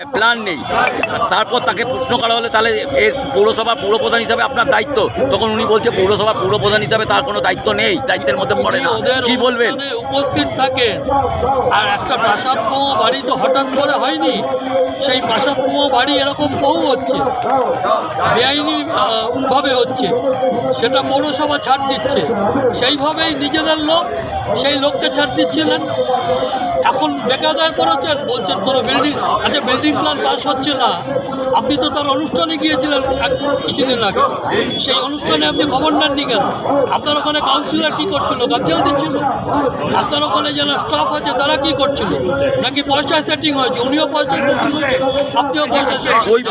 Plan নেই। তারপর তাকে প্রশ্ন করা হলে তাহলে এর পৌরসভা পৌরপ্রধান হিসাবে আপনার দায়িত্ব। তখন উনি বলছে পৌরসভা পৌরপ্রধান হিসাবে তার কোনো দায়িত্ব নেই দায়িত্বের মধ্যে পড়ে না। কি বলবেন? উপস্থিত থাকেন। আর একটা প্রাসাদ প্রাসাদময় বাড়ি তো হঠাৎ করে হয়নি সেই প্রাসাদ প্রাসাদময় বাড়ি এরকম বহু হচ্ছে বেআইনি ভাবে হচ্ছে। সেটা পৌরসভা ছাড় দিচ্ছে। সেইভাবেই নিজেদের লোক সেই লোককে ছাড় দিচ্ছিলেন। এখন বেকায়দায় করেছেন বলছেন কোনো বিল্ডিং আচ্ছা বিল্ডিং প্ল্যান পাস হচ্ছে না। আপনি তো তার অনুষ্ঠানে গিয়েছিলেন কিছুদিন আগে। সেই অনুষ্ঠানে আপনি খবর নেননি কেন? আপনার ওখানে কাউন্সিলর কি করছিল? গার্জিয়ান দিচ্ছিল? আপনার ওখানে যেন স্টাফ আছে তারা কি করছিল? নাকি পয়সা সেটিং হয়েছে? উনিও পয়সা সেটিং হয়েছে আপনিও পয়সা সেটিং ওই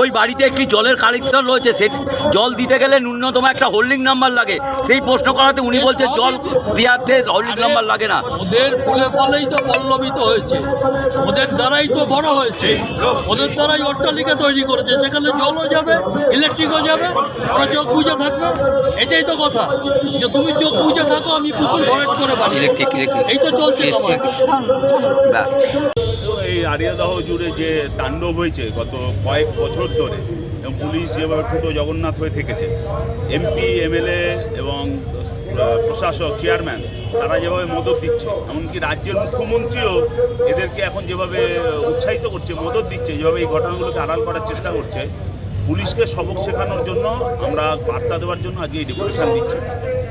ওই বাড়িতে একটি জলের কালেকশন রয়েছে সে জল দিতে গেলে ন্যূনতম একটা হোল্ডিং নাম্বার লাগে। সেই প্রশ্ন করাতে উনি বলছে জল দেওয়াতে হোল্ডিং নাম্বার লাগে না। ওদের ফুলে ফলেই তো পল্লবিত হয়েছে। ওদের দ্বারাই তো বড় হয়েছে। ওদের দ্বারাই অট্টালিকা তৈরি করেছে সেখানে জলও যাবে ইলেকট্রিকও যাবে ওরা চোখ বুঝে থাকবে। এটাই তো কথা যে তুমি চোখ বুঝে থাকো আমি পুকুর ভরাট করে পারি ইলেকট্রিক ইলেকট্রিক এই তো চলছে তোমার। এই আরিয়াদহ জুড়ে যে তাণ্ডব হয়েছে গত কয়েক বছর ধরে এবং পুলিশ যেভাবে ছোটো জগন্নাথ হয়ে থেকেছে এমপি এমএলএ এবং প্রশাসক চেয়ারম্যান তারা যেভাবে মদত দিচ্ছে, এমনকি রাজ্যের মুখ্যমন্ত্রীও এদেরকে এখন যেভাবে উৎসাহিত করছে, মদত দিচ্ছে, যেভাবে এই ঘটনাগুলোকে আড়াল করার চেষ্টা করছে, পুলিশকে সবক শেখানোর জন্য আমরা বার্তা দেওয়ার জন্য আজকে এই ডেপুটেশন দিচ্ছি।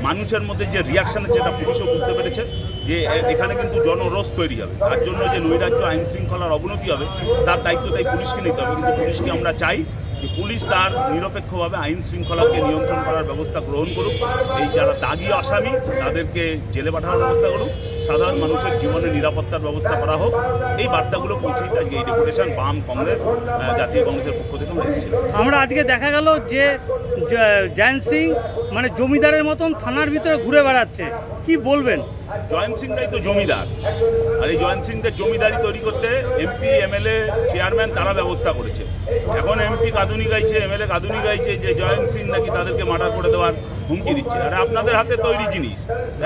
মানুষের মধ্যে যে রিয়াকশান আছে, এটা পুলিশও বুঝতে পেরেছে যে এখানে কিন্তু জনরোষ তৈরি হবে। তার জন্য যে নৈরাজ্য আইন শৃঙ্খলার অবনতি হবে, তার দায়িত্ব তাই পুলিশকে নিতে হবে। কিন্তু পুলিশকে আমরা চাই যে পুলিশ তার নিরপেক্ষভাবে আইন শৃঙ্খলাকে নিয়ন্ত্রণ করার ব্যবস্থা গ্রহণ করুক, এই যারা দাগি আসামি, তাদেরকে জেলে পাঠানোর ব্যবস্থা করুক, সাধারণ মানুষের জীবনে নিরাপত্তার ব্যবস্থা করা হোক, এই বার্তাগুলো পৌঁছে দিতে আজকে এই ডেপুটেশন বাম কংগ্রেস জাতীয় কংগ্রেসের পক্ষ থেকে আমরা আমরা আজকে দেখা গেল যে জয়ন্ত সিং মানে জমিদারের মতন থানার ভিতরে ঘুরে বেড়াচ্ছে। কি বলবেন? জয়ন্ত সিংটাই তো জমিদার। আর এই জয়ন্ত সিংদের জমিদারি তৈরি করতে এমপি এমএলএ চেয়ারম্যান তারা ব্যবস্থা করেছে। এখন এমপি কাঁদুনি গাইছে এমএলএ কাঁদুনি গাইছে যে জয়ন্ত সিং নাকি তাদেরকে মার্ডার করে দেওয়ার হুমকি দিচ্ছে। আর আপনাদের হাতে তৈরি জিনিস।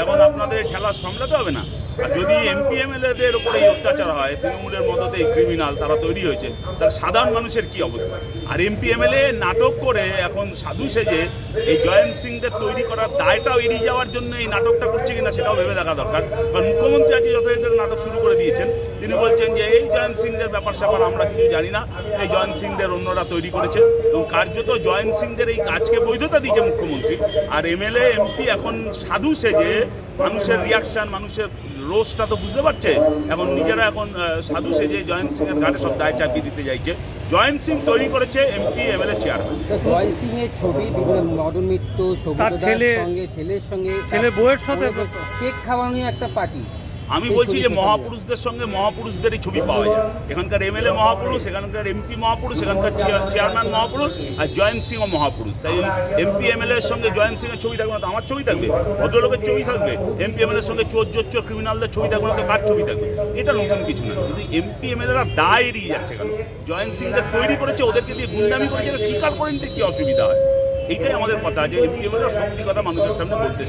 এখন আপনাদের খেলা সামলাতে হবে না। আর যদি এমপিএমএলএদের উপরে এই অত্যাচার হয়, তৃণমূলের মতো এই ক্রিমিনাল তারা তৈরি হয়েছে, তার সাধারণ মানুষের কি অবস্থা? আর এমপি এমএলএ নাটক করে এখন সাধু সেজে এই জয়ন্ত সিংদের তৈরি করার দায়টাও এড়িয়ে যাওয়ার জন্য এই নাটকটা করছে কিনা সেটাও ভেবে দেখা দরকার। কারণ মুখ্যমন্ত্রী আজকে যথাযথ নাটক শুরু করে দিয়েছেন তিনি বলছেন যে এই জয়ন্ত সিংদের ব্যাপার স্যাপার আমরা কিছু জানি না। এই জয়ন্ত সিংদের অন্যরা তৈরি করেছে। এবং কার্যত জয়ন্ত সিংদের এই কাজকে বৈধতা দিয়েছে মুখ্যমন্ত্রী। আর এমএলএ এমপি এখন সাধু সেজে মানুষের রিয়াকশন মানুষের রোষটা তো বুঝতে পারছে। এখন নিজেরা এখন সাধু সেজে জয়ন্ত সিংয়ের ঘাটে সব দায় চাপিয়ে দিতে চাইছে। জয়ন্ত সিং তৈরি করেছে এমপি এমএলএ চেয়ারম্যান তো জয় সিং এর ছবি বিভিন্ন মদন মিত্র ছেলে- সঙ্গে ছেলের সঙ্গে ছেলের বউয়ের সাথে কেক খাওয়ানো একটা পার্টি আমি বলছি যে মহাপুরুষদের সঙ্গে মহাপুরুষদেরই ছবি পাওয়া যায়। এখানকার এমএলএ মহাপুরুষ এখানকার এমপি মহাপুরুষ এখানকার চেয়ার- চেয়ারম্যান মহাপুরুষ আর জয়ন্ত সিংও মহাপুরুষ। তাই এমপি এমএলএ এর সঙ্গে জয়ন্ত সিং এর ছবি থাকবে না তো আমার ছবি থাকবে? ভদ্রলোকের ছবি থাকবে? এমপি এমএলএ এর সঙ্গে চোর জোর চোর ক্রিমিনালদের ছবি থাকবে না তো কার ছবি থাকবে? এটা নতুন কিছু না। কিন্তু এমপি এমএলএরা দায় এড়িয়ে যাচ্ছে কেন? জয়ন্ত সিংদের তৈরি করেছে ওদেরকে দিয়ে গুন্ডামি করেছে স্বীকার করেন তো কি অসুবিধা হয়? এইটাই আমাদের কথা যে সত্যি কথা মানুষের সামনে বলতে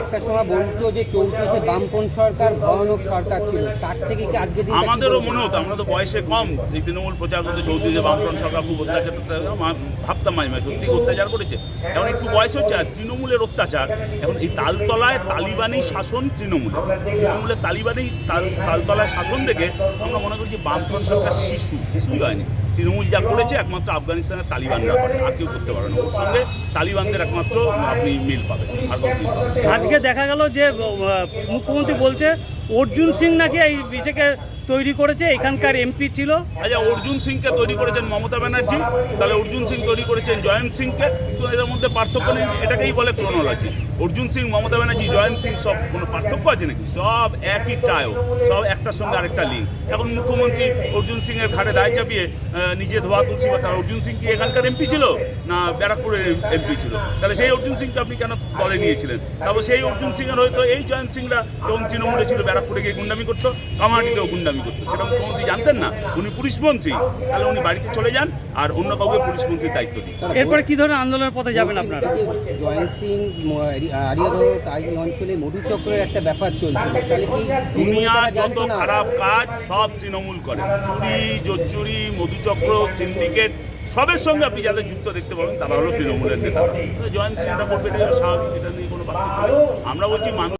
একটা সময় বলতো যে চৌত্রিশে বামপন সরকার ভয়ানক সরকার ছিল। তার থেকে কি আজকে আমাদেরও মনে হতো আমরা তো বয়সে কম। এই তৃণমূল প্রচার করতে বামফ্রন্ট সরকার খুব অত্যাচার ভাবতাম মাঝে মাঝে সত্যি অত্যাচার করেছে? এখন একটু বয়স হচ্ছে আর তৃণমূলের অত্যাচার। এখন এই তালতলায় তালিবানি শাসন তৃণমূল তৃণমূলের তালিবানি তাল- তালতলায় শাসন দেখে আমরা মনে করি যে বামফ্রন্ট সরকার শিশু কিছুই হয়নি। তৃণমূল যা করেছে একমাত্র আফগানিস্তানের তালিবানরা করে। আর কেউ করতে পারে না। ওর সঙ্গে তালিবানদের একমাত্র আপনি মিল পাবেন। আর। আজকে দেখা গেল যে মুখ্যমন্ত্রী বলছে অর্জুন সিং নাকি এই বিষয়কে তৈরি করেছে এখানকার এমপি ছিল। আচ্ছা অর্জুন সিংকে তৈরি করেছেন মমতা ব্যানার্জি তাহলে অর্জুন সিং তৈরি করেছেন জয়ন্ত সিংকে। তো এদের মধ্যে পার্থক্য নেই। এটাকেই বলে ক্রোনোলজি অর্জুন সিং, মমতা ব্যানার্জি, জয়ন্ত সিং সব কোনো পার্থক্য আছে নাকি? সব একই টায়ো সব একটার সঙ্গে আরেকটা লিঙ্ক এখন মুখ্যমন্ত্রী অর্জুন সিং এর ঘাটে দায় চাপিয়ে নিজে ধোয়া তুলছি বা তার অর্জুন সিং কি এখানকার এমপি ছিল? না ব্যারাকপুরের এমপি ছিল? তাহলে সেই অর্জুন সিংকে আপনি কেন দলে নিয়েছিলেন? তারপর সেই অর্জুন সিং এর হয়তো এই জয়ন্ত সিংরা যখন তৃণমূলে ছিল, ব্যারাকপুরে গিয়ে গুন্ডামি করতো কামাহাটিতেও গুন্ডামি করতো। সেটা মুখ্যমন্ত্রী জানতেন না? উনি পুলিশ মন্ত্রী। তাহলে উনি বাড়িতে চলে যান আর অন্য কাউকে পুলিশ মন্ত্রীর দায়িত্ব দিন এরপরে কি ধরনের আন্দোলনের পথে যাবেন আপনারা? জয়ন্ত সিং তাই অঞ্চলে মধুচক্রের একটা ব্যাপার চলছিল। তাহলে কি দুনিয়া যত খারাপ কাজ সব তৃণমূল করে। চুরি জোচ্চুরি মধুচক্র সিন্ডিকেট সবের সঙ্গে আপনি যাদের যুক্ত দেখতে পাবেন তারা হলো তৃণমূলের নেতা। জয়েন্ট সিং এটা করবে এটা স্বাভাবিক এটা নিয়ে কোনো আমরা বলছি মানুষ